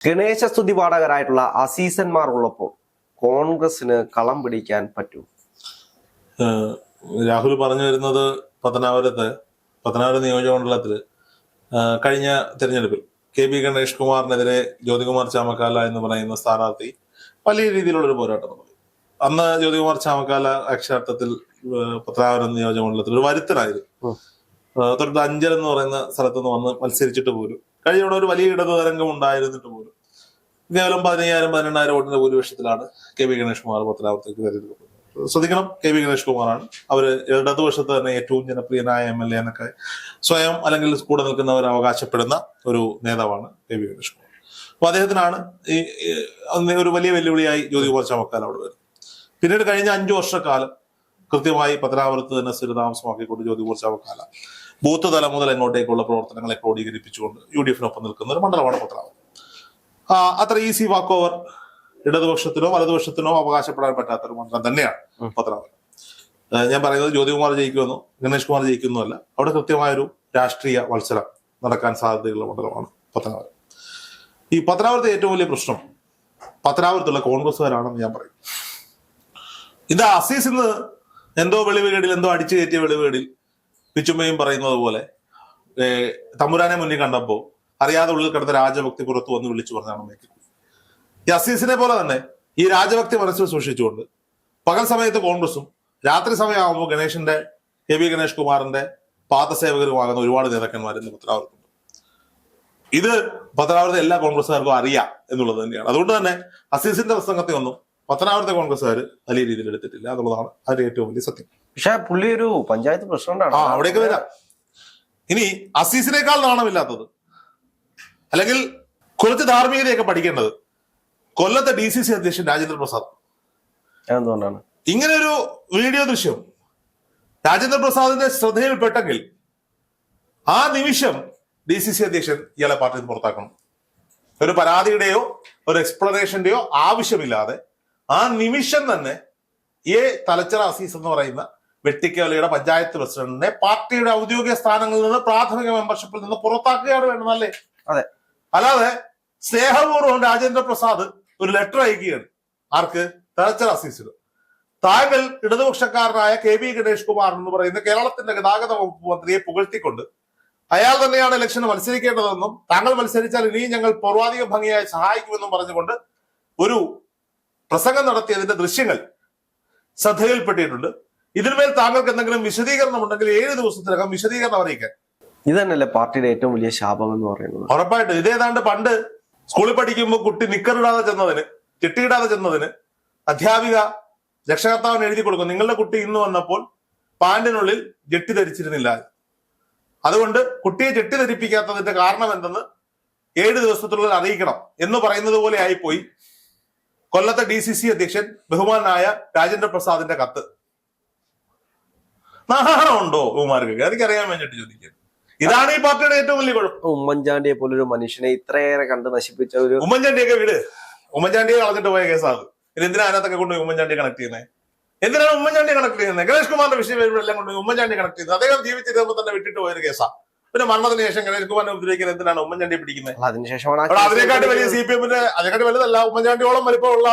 ഗണേശസ്തുതി പാഠകരായിട്ടുള്ള അസീസന്മാർ ഉള്ളപ്പോൾ കോൺഗ്രസിന് കളം പിടിക്കാൻ പറ്റൂ? രാഹുൽ പറഞ്ഞു വരുന്നത് പത്തനാപുരത്ത് പത്തനാപുരം നിയോജകമണ്ഡലത്തിൽ കഴിഞ്ഞ തെരഞ്ഞെടുപ്പിൽ കെ ബി ഗണേഷ് കുമാറിനെതിരെ ജ്യോതികുമാർ ചാമക്കാല എന്ന് പറയുന്ന സ്ഥാനാർത്ഥി വലിയ രീതിയിലുള്ള ഒരു പോരാട്ടം നടത്തി അന്ന് ജ്യോതികുമാർ ചാമക്കാല അക്ഷരാർത്ഥത്തിൽ പത്തനാപുരം നിയോജകമണ്ഡലത്തിൽ ഒരു വരുത്തനായിരുന്നു തൊട്ട് അഞ്ചൽ എന്ന് പറയുന്ന സ്ഥലത്തുനിന്ന് വന്ന് മത്സരിച്ചിട്ട് പോലും കഴിഞ്ഞ തവണ ഒരു വലിയ ഇടതു തരംഗം ഉണ്ടായിരുന്നിട്ട് പോലും. കേവലം പതിനയ്യായിരം പതിനെണ്ണായിരം വോട്ടിന്റെ ഭൂരിപക്ഷത്തിലാണ് കെ വി ഗണേഷ് കുമാർ പത്തനാപുരത്തേക്ക് തെരഞ്ഞെടുപ്പ് ശ്രദ്ധിക്കണം കെ വി ഗണേഷ് കുമാറാണ്. അവർ ഇടതുവശത്ത് തന്നെ ഏറ്റവും ജനപ്രിയനായ എം എൽ എ എന്നൊക്കെ സ്വയം അല്ലെങ്കിൽ കൂടെ നിൽക്കുന്നവർ അവകാശപ്പെടുന്ന ഒരു നേതാവാണ് കെ വി ഗണേഷ് കുമാർ. അപ്പൊ അദ്ദേഹത്തിനാണ് ഈ ഒരു വലിയ വെല്ലുവിളിയായി ജ്യോതികുമാർ ചമക്കാൽ അവിടെ വരുന്നത്. പിന്നീട് കഴിഞ്ഞ അഞ്ചു വർഷക്കാലം കൃത്യമായി പത്തനാപുരത്ത് തന്നെ സ്ഥിരതാമസമാക്കിക്കൊണ്ട് ജ്യോതികുമാർ ചമക്കാല ബൂത്ത് തലം മുതൽ എങ്ങോട്ടേക്കുള്ള പ്രവർത്തനങ്ങളെ ക്രോഡീകരിപ്പിച്ചുകൊണ്ട് യു ഡി എഫിനൊപ്പം നിൽക്കുന്ന ഒരു മണ്ഡലമാണ് പത്രാവ് അത്ര ഈസി വാക്ക് ഓവർ ഇടതുപക്ഷത്തിനോ വലതുപക്ഷത്തിനോ അവകാശപ്പെടാൻ പറ്റാത്ത ഒരു മണ്ഡലം തന്നെയാണ് പത്രാവ് ഞാൻ പറയുന്നത് ജ്യോതികുമാർ ജയിക്കുമെന്നോ ഗണേഷ് കുമാർ ജയിക്കുമെന്നോ അല്ല അവിടെ കൃത്യമായൊരു രാഷ്ട്രീയ മത്സരം നടക്കാൻ സാധ്യതയുള്ള മണ്ഡലമാണ് പത്തനാപുരം. ഈ പത്തനാപുരത്തെ ഏറ്റവും വലിയ പ്രശ്നം പത്തനാപുരത്തുള്ള കോൺഗ്രസ്സുകാരാണെന്ന് ഞാൻ പറയും. ഇത് അസീസ് ഇന്ന് എന്തോ വെളിവുകേടിൽ എന്തോ അടിച്ചു കയറ്റിയ വെളിവുകേടിൽ പിച്ചുമ്മയും പറയുന്നത് പോലെ തമ്പുരാനെ മുന്നിൽ കണ്ടപ്പോ അറിയാതെ ഉള്ളിൽ കിടന്ന രാജഭക്തി പുറത്തു വന്ന് വിളിച്ചു പറഞ്ഞാണ് അമ്മയ്ക്ക്. ഈ അസീസിനെ പോലെ തന്നെ ഈ രാജഭക്തി മനസ്സിൽ സൂക്ഷിച്ചുകൊണ്ട് പകൽ സമയത്ത് കോൺഗ്രസും രാത്രി സമയമാകുമ്പോൾ ഗണേഷിന്റെ കെ വി ഗണേഷ് കുമാറിന്റെ പാദസേവകരുമാകുന്ന ഒരുപാട് നേതാക്കന്മാർ ഇന്ന് പത്രാവർത്തുണ്ട് ഇത് പത്രാവർത്തി എല്ലാ കോൺഗ്രസ്സുകാർക്കും അറിയാം എന്നുള്ളത് തന്നെയാണ്. അതുകൊണ്ട് തന്നെ അസീസിന്റെ പ്രസംഗത്തെ ഒന്നും പത്തനാപുരത്തെ കോൺഗ്രസ്സുകാർ വലിയ രീതിയിൽ എടുത്തിട്ടില്ല എന്നുള്ളതാണ് അതിന്റെ ഏറ്റവും വലിയ സത്യം. പക്ഷെ പുള്ളി ഒരു പഞ്ചായത്ത് പ്രസിഡന്റാണ്. ആ അവിടേക്ക് വരാം. ഇനി അസീസിനേക്കാൾ നാണമില്ലാത്തത്. അല്ലെങ്കിൽ കുറച്ച് ധാർമ്മികതയൊക്കെ പഠിക്കേണ്ടത് കൊല്ലത്തെ ഡി സി സി അധ്യക്ഷൻ രാജേന്ദ്ര പ്രസാദ്. എന്തുകൊണ്ടാണ് ഇങ്ങനെ ഒരു വീഡിയോ ദൃശ്യം രാജേന്ദ്ര പ്രസാദിന്റെ ശ്രദ്ധയിൽപ്പെട്ടെങ്കിൽ ആ നിമിഷം ഡി സി സി അധ്യക്ഷൻ ഇയാളെ പാർട്ടിയിൽ നിന്ന് പുറത്താക്കണം. ഒരു പരാതിയുടെയോ ഒരു എക്സ്പ്ലനേഷന്റെയോ ആവശ്യമില്ലാതെ ആ നിമിഷം തന്നെ ഈ തലച്ചറ അസീസ് എന്ന് പറയുന്ന വെട്ടിക്കവലയുടെ പഞ്ചായത്ത് പ്രസിഡന്റിനെ പാർട്ടിയുടെ ഔദ്യോഗിക സ്ഥാനങ്ങളിൽ നിന്ന് പ്രാഥമിക മെമ്പർഷിപ്പിൽ നിന്ന് പുറത്താക്കുകയാണ് വേണ്ടത് അല്ലേ? അതെ. അല്ലാതെ സ്നേഹപൂർവം രാജേന്ദ്ര പ്രസാദ് ഒരു ലെറ്റർ അയക്കുകയാണ്. ആർക്ക്? തെരച്ചൽ അസീസിന് താങ്കൾ ഇടതുപക്ഷക്കാരനായ കെ വി ഗണേഷ് കുമാർ എന്ന് പറയുന്ന കേരളത്തിന്റെ ഗതാഗത വകുപ്പ് മന്ത്രിയെ പുകഴ്ത്തിക്കൊണ്ട് അയാൾ തന്നെയാണ് ഇലക്ഷന് മത്സരിക്കേണ്ടതെന്നും താങ്കൾ മത്സരിച്ചാൽ ഇനിയും ഞങ്ങൾ പൂർവാധിക ഭംഗിയായി സഹായിക്കുമെന്നും പറഞ്ഞുകൊണ്ട് ഒരു പ്രസംഗം നടത്തിയതിന്റെ ദൃശ്യങ്ങൾ ശ്രദ്ധയിൽപ്പെട്ടിട്ടുണ്ട്. ഇതിന്മേൽ താങ്കൾക്ക് എന്തെങ്കിലും വിശദീകരണം ഉണ്ടെങ്കിൽ ഏഴ് ദിവസത്തിനകം വിശദീകരണം അറിയിക്കാൻ. ഇത് തന്നെയല്ലേ പാർട്ടിയുടെ ഏറ്റവും വലിയ ശാപം എന്ന് പറയുന്നത്? ഉറപ്പായിട്ട്. ഇതേതാണ്ട് പണ്ട് സ്കൂളിൽ പഠിക്കുമ്പോൾ കുട്ടി നിക്കറിടാതെ ചെന്നതിന് ചിട്ടിയിടാതെ ചെന്നതിന് അധ്യാപിക രക്ഷകർത്താവിന് എഴുതി കൊടുക്കും നിങ്ങളുടെ കുട്ടി ഇന്ന് വന്നപ്പോൾ പാൻറിനുള്ളിൽ ജെട്ടി ധരിച്ചിരുന്നില്ല. അതുകൊണ്ട് കുട്ടിയെ ജെട്ടി ധരിപ്പിക്കാത്തതിന്റെ കാരണം എന്തെന്ന് ഏഴ് ദിവസത്തിനുള്ളിൽ അറിയിക്കണം എന്ന് പറയുന്നത് പോലെ ആയിപ്പോയി കൊല്ലത്തെ ഡി സി സി അധ്യക്ഷൻ ബഹുമാനായ രാജേന്ദ്ര പ്രസാദിന്റെ കത്ത്. നാണമുണ്ടോ കുമാർക്ക് എനിക്കറിയാൻ വേണ്ടിട്ട് ചോദിക്കുന്നത് ഇതാണ് ഈ പാർട്ടിയുടെ ഏറ്റവും വലിയ കുഴപ്പം. ഉമ്മൻചാണ്ടിയെ പോലൊരു മനുഷ്യനെ ഇത്രയേറെ കണ്ട് നശിപ്പിച്ച ഒരു ഉമ്മൻചാണ്ടിയൊക്കെ വീട്. ഉമ്മൻചാണ്ടിയെ കളഞ്ഞിട്ട് പോയ കേസാണ് ഇത് എന്തിനാ അതിനകത്തൊക്കെ കൊണ്ടുപോയി ഉമ്മൻചാണ്ടിയെ കണക്ട് ചെയ്യുന്നത് എന്തിനാണ് ഉമ്മൻചാണ്ടി കണക്ട് ചെയ്യുന്നത് ഗണേഷ് കുമാറിന്റെ വിഷയം എല്ലാം കൊണ്ടുപോയി ഉമ്മൻചാണ്ടി കണക്ട് ചെയ്യുന്നത്. അദ്ദേഹം ജീവിച്ചിരുന്നപ്പോൾ തന്നെ വിട്ടിട്ട് പോയൊരു കേസാ. പിന്നെ മരണത്തിന് ശേഷം ഗണേഷ് കുമാറിനെ ഉപദ്രവിക്കുന്നത് എന്തിനാണ് ഉമ്മൻചാണ്ടി പിടിക്കുന്നത്? അതിനുശേഷമാണ് അതിനെക്കാട്ടി വലിയ സി പി എമ്മിന്റെ അതിനെക്കാട്ടി വലുതല്ല ഉമ്മൻചാണ്ടിയോളം വലിപ്പമുള്ള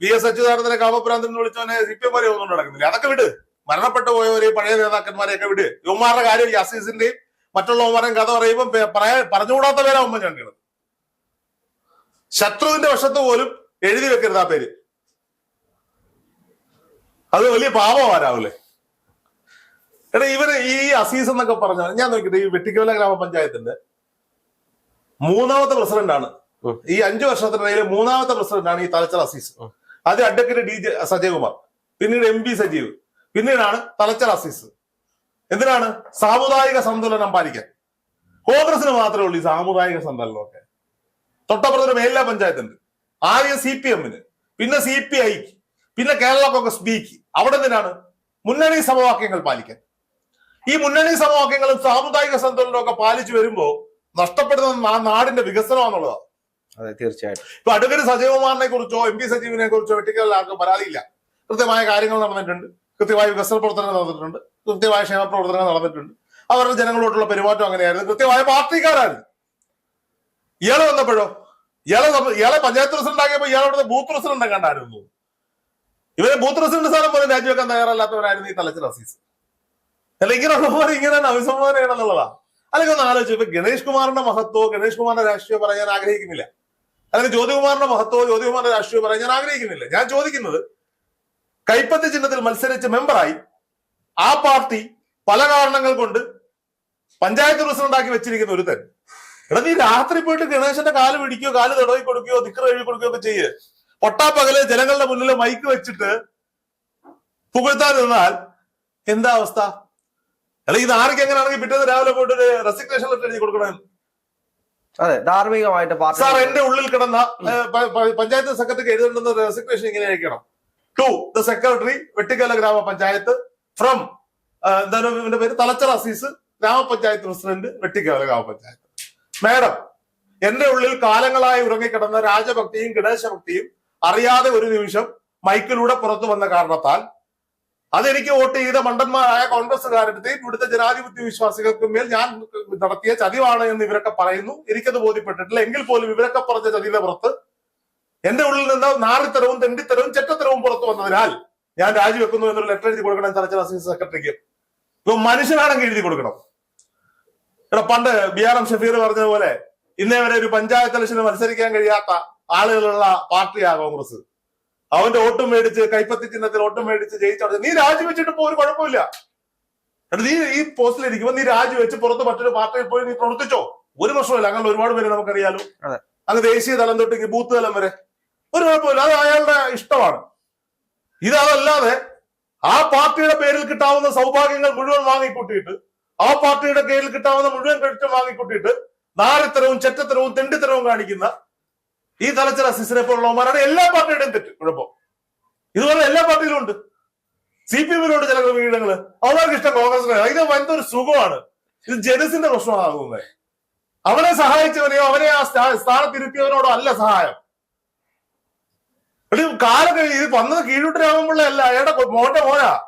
വി എസ് അച്യുതാനന്ദനെ കാമപ്രാന്തൻ എന്ന് വിളിച്ചവനെ സി പി എം വരെ ഒന്നും നടക്കുന്നില്ല. അതൊക്കെ വിട്. മരണപ്പെട്ടു പോയവരെയും പഴയ നേതാക്കന്മാരെയൊക്കെ വിട്. യുവമാരുടെ കാര്യം ഈ അസീസിന്റെയും മറ്റുള്ളവന്മാരെയും കഥ പറയുമ്പോൾ പറയാൻ പറയാ പറഞ്ഞുകൂടാത്ത പേരാ ഉമ്മൻചാണ്ടിയാണ് ശത്രുവിന്റെ വശത്ത് പോലും എഴുതി വെക്കരുത് ആ പേര്. അത് വലിയ പാപമാരാവില്ലേ എടാ ഇവർ ഈ അസീസ് എന്നൊക്കെ പറഞ്ഞ ഞാൻ നോക്കിയിട്ട് ഈ വെട്ടിക്കോല ഗ്രാമപഞ്ചായത്തിന്റെ മൂന്നാമത്തെ പ്രസിഡന്റ് ആണ്. ഈ അഞ്ചു വർഷത്തിനിടയിൽ മൂന്നാമത്തെ പ്രസിഡന്റ് ആണ് ഈ തലച്ചർ അസീസ്. ആദ്യം അഡ്വക്കേറ്റ് ഡി ജെ സജയകുമാർ പിന്നീട് എം പി സജീവ്. പിന്നീടാണ് തലച്ചർ അസീസ്. എന്തിനാണ്? സാമുദായിക സന്തുലനം പാലിക്കാൻ. കോൺഗ്രസിന് മാത്രമേ ഉള്ളൂ ഈ സാമുദായിക സന്തുലനമൊക്കെ. തൊട്ടപ്പുറത്തൊരു മേലില പഞ്ചായത്തുണ്ട്. ആദ്യം സി പി എമ്മിന് പിന്നെ സി പി ഐക്ക് പിന്നെ കേരള കോൺഗ്രസ് ബിക്ക്. അവിടെ എന്തിനാണ്? മുന്നണി സമവാക്യങ്ങൾ പാലിക്കാൻ. ഈ മുന്നണി സമവാക്യങ്ങളും സാമുദായിക സന്തുലനവും ഒക്കെ പാലിച്ചു വരുമ്പോ നഷ്ടപ്പെടുന്ന ആ നാടിന്റെ വികസനമാണെന്നുള്ളതാണ് അതെ തീർച്ചയായിട്ടും. ഇപ്പൊ അഡ്വക്കേറ്റ് സജീവകുമാറിനെ കുറിച്ചോ എം പി സജീവിനെ കുറിച്ചോ വെട്ടിക്കലിൽ ആർക്കും പരാതിയില്ല. കൃത്യമായ കാര്യങ്ങൾ നടന്നിട്ടുണ്ട്. കൃത്യമായ വികസന പ്രവർത്തനങ്ങൾ നടന്നിട്ടുണ്ട്. കൃത്യമായ ക്ഷേമ പ്രവർത്തനങ്ങൾ നടന്നിട്ടുണ്ട്. അവരുടെ ജനങ്ങളോടുള്ള പെരുമാറ്റം അങ്ങനെയായിരുന്നു. കൃത്യമായ പാർട്ടിക്കാരായിരുന്നു. ഇയാൾ വന്നപ്പോഴോ? ഇയാളെ ഇയാളെ പഞ്ചായത്ത് പ്രസിഡന്റ് ആക്കിയപ്പോ ഇയാളെ അവിടുത്തെ ബൂത്ത് പ്രസിഡന്റ് കണ്ടായിരുന്നു ഇവരെ ബൂത്ത് പ്രസിഡന്റ് സ്ഥാനം പോലും രാജിവെക്കാൻ തയ്യാറല്ലാത്തവരായിരുന്നു ഈ തലച്ചിൽ അസീസ്. അല്ല ഇങ്ങനെയുള്ളവർ ഇങ്ങനെയാണ് അഭിസംബോധന ചെയ്യണമെന്നുള്ളതാ. അല്ലെങ്കിൽ ഒന്ന് ആലോചിച്ചു ഇപ്പൊ ഗണേഷ് കുമാറിന്റെ മഹത്വോ ഗണേഷ് കുമാറിന്റെ രാഷ്ട്രീയം പറയാൻ ആഗ്രഹിക്കുന്നില്ല. അല്ലെങ്കിൽ ജ്യോതികുമാറിന്റെ മഹത്വോ ജ്യോതികുമാറിന്റെ രാഷ്ട്രീയം പറയാൻ ഞാൻ ആഗ്രഹിക്കുന്നില്ല. ഞാൻ ചോദിക്കുന്നത് കൈപ്പത്തി ചിഹ്നത്തിൽ മത്സരിച്ച് മെമ്പറായി ആ പാർട്ടി പല കാരണങ്ങൾ കൊണ്ട് പഞ്ചായത്ത് പ്രസിഡന്റാക്കി വെച്ചിരിക്കുന്ന ഒരു ഒരുത്തൻ. എടാ നീ രാത്രി പോയിട്ട് ഗണേശന്റെ കാൽ പിടിക്കുകയോ കാൽ തടവി കൊടുക്കുകയോ ദിക്കർ എഴുതി കൊടുക്കുകയോ ഒക്കെ ചെയ്യ്. പൊട്ടാപ്പകൽ ജനങ്ങളുടെ മുന്നിൽ മൈക്ക് വെച്ചിട്ട് പുകഴ്ത്താൻ നിന്നാൽ എന്താ അവസ്ഥ? അല്ല ഇത് ആർക്ക് എങ്ങനെയാണെങ്കിൽ പിറ്റേ രാവിലെ പോയിട്ട് ഒരു റെസിഗ്നേഷൻ ലെറ്റർ എഴുതി കൊടുക്കണം. അതെ ധാർമ്മികമായിട്ട് സാർ എന്റെ ഉള്ളിൽ കിടന്ന പഞ്ചായത്ത് സെക്രട്ടറിക്ക് എഴുതേണ്ടുന്ന റെസിഗ്നേഷൻ ഇങ്ങനെ അയക്കണം ടു ദ സെക്രട്ടറി വെട്ടിക്കല ഗ്രാമപഞ്ചായത്ത് ഫ്രം എന്താണ് ഇവന്റെ പേര്? തലച്ചർ അസീസ് ഗ്രാമപഞ്ചായത്ത് പ്രസിഡന്റ് വെട്ടിക്കല ഗ്രാമപഞ്ചായത്ത്. മാഡം എന്റെ ഉള്ളിൽ കാലങ്ങളായി ഉറങ്ങിക്കിടന്ന രാജഭക്തിയും ഗണേശഭക്തിയും അറിയാതെ ഒരു നിമിഷം മൈക്കിലൂടെ പുറത്തു വന്ന കാരണത്താൽ അതെനിക്ക് വോട്ട് ചെയ്ത മണ്ടന്മാരായ കോൺഗ്രസ്സുകാരുടെ ഇവിടുത്തെ ജനാധിപത്യ വിശ്വാസികൾക്കും മേൽ ഞാൻ നടത്തിയ ചതിവാണ് എന്ന് ഇവരൊക്കെ പറയുന്നു. എനിക്കത് ബോധ്യപ്പെട്ടിട്ടില്ല. എങ്കിൽ പോലും ഇവരൊക്കെ പറഞ്ഞ ചതിയുടെ പുറത്ത് എന്റെ ഉള്ളിൽ നിന്ന് നാറിത്തരവും തെണ്ടിത്തരവും ചെറ്റത്തരവും പുറത്തു വന്നതിനാൽ ഞാൻ രാജിവെക്കുന്നു എന്നൊരു ലെറ്റർ എഴുതി കൊടുക്കണം തലച്ചർ അസിസ്റ്റന്റ് സെക്രട്ടറിക്ക് ഇപ്പൊ മനുഷ്യനാണെങ്കിൽ എഴുതി കൊടുക്കണം. എടാ പണ്ട് ബി ആർ എം ഷഫീർ പറഞ്ഞതുപോലെ ഇന്നേ വരെ ഒരു പഞ്ചായത്ത് ഇലക്ഷന് മത്സരിക്കാൻ കഴിയാത്ത ആളുകളുള്ള പാർട്ടിയാ കോൺഗ്രസ്. അവന്റെ വോട്ടും മേടിച്ച് കൈപ്പത്തി ചിഹ്നത്തിൽ വോട്ടും മേടിച്ച് ജയിച്ചു നീ രാജിവെച്ചിട്ട് ഇപ്പൊ ഒരു കുഴപ്പമില്ല. നീ ഈ പോസ്റ്റിൽ ഇരിക്കുമ്പോ നീ രാജിവെച്ച് പുറത്ത് മറ്റൊരു പാർട്ടിയിൽ പോയി നീ പ്രവർത്തിച്ചോ? ഒരു പ്രശ്നമില്ല അങ്ങനെ ഒരുപാട് പേര് നമുക്കറിയാലോ. അങ്ങ് ദേശീയ തലം തൊട്ട് ഇങ്ങ് ബൂത്ത് തലം വരെ. ഒരു കുഴപ്പമില്ല. അത് അയാളുടെ ഇഷ്ടമാണ്. ഇതല്ലാതെ ആ പാർട്ടിയുടെ പേരിൽ കിട്ടാവുന്ന സൗഭാഗ്യങ്ങൾ മുഴുവൻ വാങ്ങിക്കൂട്ടിയിട്ട് ആ പാർട്ടിയുടെ പേരിൽ കിട്ടാവുന്ന മുഴുവൻ കഴിച്ചും വാങ്ങിക്കൂട്ടിയിട്ട് നാളിത്തരവും ചെറ്റത്തരവും തെണ്ടിത്തരവും കാണിക്കുന്ന ഈ തലച്ചിൽ അസിസിനെ പോലുള്ളവന്മാരാണ് എല്ലാ പാർട്ടിയുടെയും തെറ്റ്. കുഴപ്പം. ഇതുപോലെ എല്ലാ പാർട്ടിയിലും ഉണ്ട്. സി പി എമ്മിലുണ്ട് ചില ക്രമീകരണങ്ങൾ. അവർക്ക് ഇഷ്ടം കോൺഗ്രസിനെ. ഇത് എന്തൊരു സുഖമാണ്. ഇത് ജനസിന്റെ പ്രശ്നമാകുന്നത്. അവനെ സഹായിച്ചവനെയോ അവനെ ആ സ്ഥാ- സ്ഥാനത്തിരുത്തിയവനോടോ അല്ല സഹായം. എടി കാലം കഴിഞ്ഞ് ഇത് വന്നത് കീഴൂട്ട് രാമപിള്ള അല്ല. അയാളുടെ കൊ- മോന്റെ മോനാ.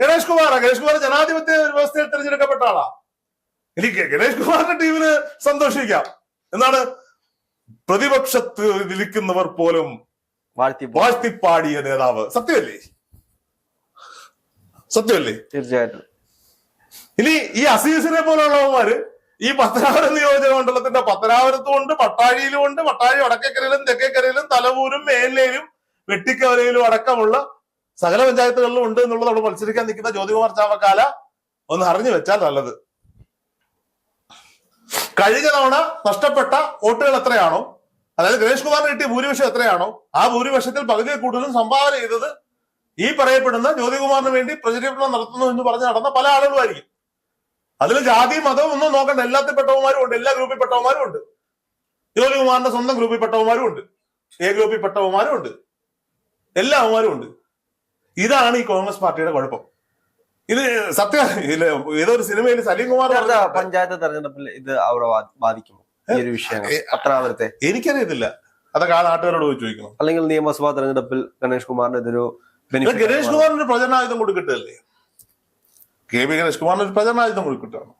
ഗണേഷ് കുമാറാ. ഗണേഷ് കുമാർ ജനാധിപത്യ വ്യവസ്ഥയിൽ തിരഞ്ഞെടുക്കപ്പെട്ട ആളാ എനിക്ക് ഗണേഷ് കുമാറിന്റെ ടീമിന് സന്തോഷിക്കാം. എന്നാണ് പ്രതിപക്ഷത്ത് നിൽക്കുന്നവർ പോലും വാഴ്ത്തി വാഴ്ത്തിപ്പാടിയ നേതാവ്. സത്യമല്ലേ? സത്യമല്ലേ? തീർച്ചയായിട്ടും. ഇനി ഈ അസീസിനെ പോലുള്ളവന്മാര് ഈ പത്തനാപുരം നിയോജക മണ്ഡലത്തിന്റെ പത്തനാപുരത്തും ഉണ്ട് പട്ടാഴിയിലും ഉണ്ട് പട്ടാഴി വടക്കേക്കരയിലും തെക്കേക്കരയിലും തലവൂരും മേലിലും വെട്ടിക്കവലയിലും അടക്കമുള്ള സകല പഞ്ചായത്തുകളിലും ഉണ്ട് എന്നുള്ളത് അവിടെ മത്സരിക്കാൻ നിൽക്കുന്ന ജ്യോതികുമാർ ചാവക്കാല ഒന്ന് അറിഞ്ഞു വെച്ചാൽ നല്ലത്. കഴിഞ്ഞ തവണ നഷ്ടപ്പെട്ട വോട്ടുകൾ എത്രയാണോ? അതായത് ഗണേഷ് കുമാറിന് കിട്ടിയ ഭൂരിപക്ഷം എത്രയാണോ? ആ ഭൂരിപക്ഷത്തിൽ പകുതിയിൽ കൂടുതലും സംഭാവന ചെയ്തത് ഈ പറയപ്പെടുന്ന ജ്യോതികുമാറിന് വേണ്ടി പ്രചരിപ്പണം നടത്തുന്നു എന്ന് പറഞ്ഞ് നടന്ന പല ആളുകളുമായിരിക്കും. അതിൽ ജാതി മതവും ഒന്നും നോക്കണ്ട. എല്ലാത്തിൽ പെട്ടവന്മാരും ഉണ്ട്. എല്ലാ ഗ്രൂപ്പിൽ പെട്ടവന്മാരും ഉണ്ട്. ജ്യോതികുമാറിന്റെ സ്വന്തം ഗ്രൂപ്പിൽ പെട്ടവന്മാരും ഉണ്ട്. എ ഗ്രൂപ്പിൽ പെട്ടവന്മാരും ഉണ്ട്. എല്ലാ അവന്മാരും ഉണ്ട്. ഇതാണ് ഈ കോൺഗ്രസ് പാർട്ടിയുടെ കുഴപ്പം. ഇത് സത്യം ഏതൊരു സിനിമയിൽ സലീം കുമാർ പഞ്ചായത്ത് തെരഞ്ഞെടുപ്പിൽ ഇത് അവിടെ ബാധിക്കുമോ? ഈ ഒരു വിഷയങ്ങൾ പത്തനാപുരത്തെ എനിക്കറിയത്തില്ല. അതൊക്കെ ആ നാട്ടുകാരോട് പോയി ചോദിക്കണം. അല്ലെങ്കിൽ നിയമസഭാ തെരഞ്ഞെടുപ്പിൽ ഗണേഷ് കുമാറിന് ഇതൊരു ഗണേഷ് കുമാറിന്റെ കുമാറിന് പ്രചരണായുധം കൊടുക്കട്ടല്ലേ കെ പി ഗണേഷ് കുമാറിന് ഒരു പ്രചരണായുധം കൊടുക്കട്ടാണ്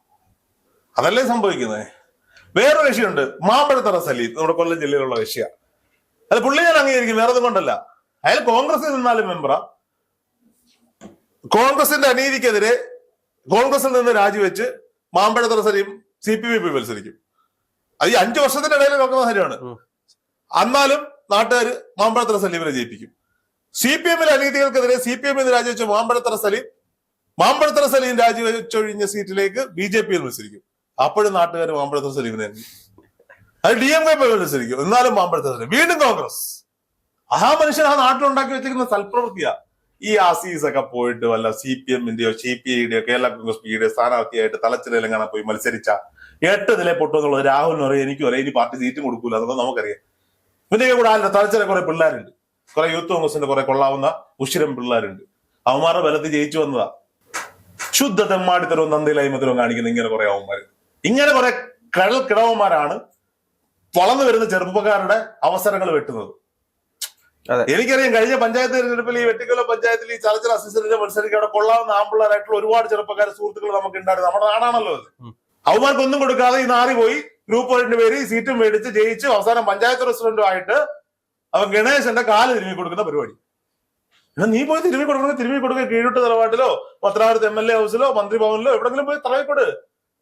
അതല്ലേ സംഭവിക്കുന്നത് വേറൊരു വിഷയമുണ്ട് മാമ്പഴത്തറ സലീം നമ്മുടെ കൊല്ലം ജില്ലയിലുള്ള വിഷയ അത് പുള്ളി ഞാൻ അംഗീകരിക്കും വേറെ കൊണ്ടല്ല. അയാൾ കോൺഗ്രസിൽ നിന്നാലും മെമ്പറാ. കോൺഗ്രസിന്റെ അനീതിക്കെതിരെ കോൺഗ്രസിൽ നിന്ന് രാജിവെച്ച് മാമ്പഴത്തറ സലീം സി പി പി മത്സരിക്കും. അത് ഈ അഞ്ചു വർഷത്തിന്റെ ഇടയിൽ നോക്കുന്ന കാര്യമാണ്. എന്നാലും നാട്ടുകാർ മാമ്പഴത്തറ സലീമിനെ ജയിപ്പിക്കും. സി പി എമ്മിലെ അനീതികൾക്കെതിരെ സി പി എമ്മിൽ രാജിവെച്ച മാമ്പഴത്തറ സലീം മാമ്പഴത്തറ സലീം രാജിവെച്ചൊഴിഞ്ഞ സീറ്റിലേക്ക് ബി ജെ പിയിൽ മത്സരിക്കും. അപ്പോഴും നാട്ടുകാർ മാമ്പഴത്തറ സലീമിനെ. അത് ഡി എം കെ മത്സരിക്കും. എന്നാലും മാമ്പഴത്തറ സലീം വീണ്ടും കോൺഗ്രസ്. ആ മനുഷ്യൻ ആ നാട്ടിലുണ്ടാക്കി വെച്ചിരിക്കുന്ന സൽപ്രവൃത്തിയാ. ഈ ആസീസ് ഒക്കെ പോയിട്ട് വല്ല സി പി എമ്മിന്റെയോ സി പി ഐയുടെയോ കേരള കോൺഗ്രസ് പിയുടെ സ്ഥാനാർത്ഥിയായിട്ട് തലച്ചിലെങ്ങനെ പോയി മത്സരിച്ച എട്ട് നില പൊട്ടുമെന്നുള്ളത് രാഹുലിന് അറിയാം എനിക്കും അറിയാം ഇനി പാർട്ടി സീറ്റും കൊടുക്കൂല അതൊക്കെ നമുക്കറിയാം. പിന്നെ കൂടെ ആരുടെ? തലച്ചിലെ കുറെ പിള്ളേരുണ്ട്. കുറെ യൂത്ത് കോൺഗ്രസിന്റെ കുറെ കൊള്ളാവുന്ന ഉഷിരം പിള്ളേരുണ്ട്. അവന്മാരുടെ ബലത്തിൽ ജയിച്ചു വന്നതാ. ശുദ്ധ തെമ്മാടിത്തരവും നന്ദിയിലായ്മത്തരവും കാണിക്കുന്ന ഇങ്ങനെ കുറെ അവന്മാര്. ഇങ്ങനെ കുറെ കഴൽ കിടവന്മാരാണ് വളർന്നു വരുന്ന ചെറുപ്പക്കാരുടെ അവസരങ്ങൾ വെട്ടുന്നത്. എനിക്കറിയാം കഴിഞ്ഞ പഞ്ചായത്ത് തിരഞ്ഞെടുപ്പിൽ ഈ വെട്ടിക്കുല പഞ്ചായത്തിൽ ഈ ചലച്ചിത്ര അസിസ്റ്റന്റിന്റെ മത്സരിക്ക് അവിടെ കൊള്ളാവുന്ന ആമ്പിള്ളേരായിട്ടുള്ള ഒരുപാട് ചെറുപ്പക്കാർ സുഹൃത്തുക്കൾ നമുക്ക് ഉണ്ടായിരുന്നു നമ്മുടെ നാടാണല്ലോ അത്. അവന്മാർക്കൊന്നും കൊടുക്കാതെ ഈ നാറി പോയി ഗ്രൂപ്പ് പോയിന്റ് പേര് സീറ്റും മേടിച്ച് ജയിച്ച് അവസാനം പഞ്ചായത്ത് പ്രസിഡന്റും ആയിട്ട് അവൻ ഗണേശന്റെ കാൽ തിരുമ്മി കൊടുക്കുന്ന പരിപാടി. നീ പോയി തിരുമ്മി കൊടുക്കണമെങ്കിൽ തിരുമ്മി കൊടുക്കുക കീഴോട്ട് തറവാട്ടിലോ പത്രാപുരത്ത് എം എൽ എ ഹൗസിലോ മന്ത്രി ഭവനിലോ എവിടെങ്കിലും പോയി തറവിക്കൊട്.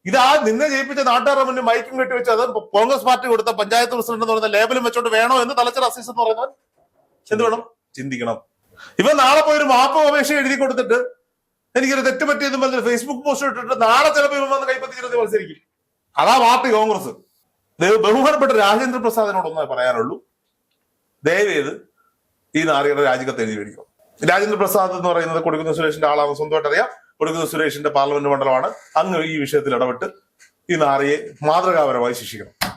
ഇത് ആ നിന്നെ ജയിപ്പിച്ച നാട്ടുകാരുടെ മുന്നിൽ മൈക്കും കെട്ടി വെച്ച് അത് കോൺഗ്രസ് പാർട്ടി കൊടുത്ത പഞ്ചായത്ത് പ്രസിഡന്റ് എന്ന് പറയുന്ന ലേബലും വെച്ചോണ്ട് വേണോ എന്ന് തലച്ചർ അസീസ് എന്ന് പറയുന്നത്? എന്ത് വേണം? ചിന്തിക്കണം. ഇവൻ നാളെ പോയി ഒരു മാപ്പ് അപേക്ഷ എഴുതി കൊടുത്തിട്ട് എനിക്കൊരു തെറ്റ് പറ്റിയെന്നും പറഞ്ഞിട്ട് ഫേസ്ബുക്ക് പോസ്റ്റ് ഇട്ടിട്ട് നാളെ ചിലപ്പോൾ ഇവൻ വന്ന് കൈപ്പത്തി മത്സരിക്കും. അതാ പാർട്ടി കോൺഗ്രസ്. ബഹുമാനപ്പെട്ട രാജേന്ദ്ര പ്രസാദിനോടൊന്നേ പറയാനുള്ളൂ. ദയവേത് ഈ നാറികളുടെ രാജിക്കത്ത് എഴുതി മേടിക്കും രാജേന്ദ്ര പ്രസാദ് എന്ന് പറയുന്നത് കൊടുക്കുന്ന സുരേഷിന്റെ ആളാണ് സ്വന്തമായിട്ട് അറിയാം. കൊടുക്കുന്ന സുരേഷിന്റെ പാർലമെന്റ് മണ്ഡലമാണ്. അങ്ങ് ഈ വിഷയത്തിൽ ഇടപെട്ട് ഈ നാറിയെ മാതൃകാപരമായി ശിക്ഷിക്കണം.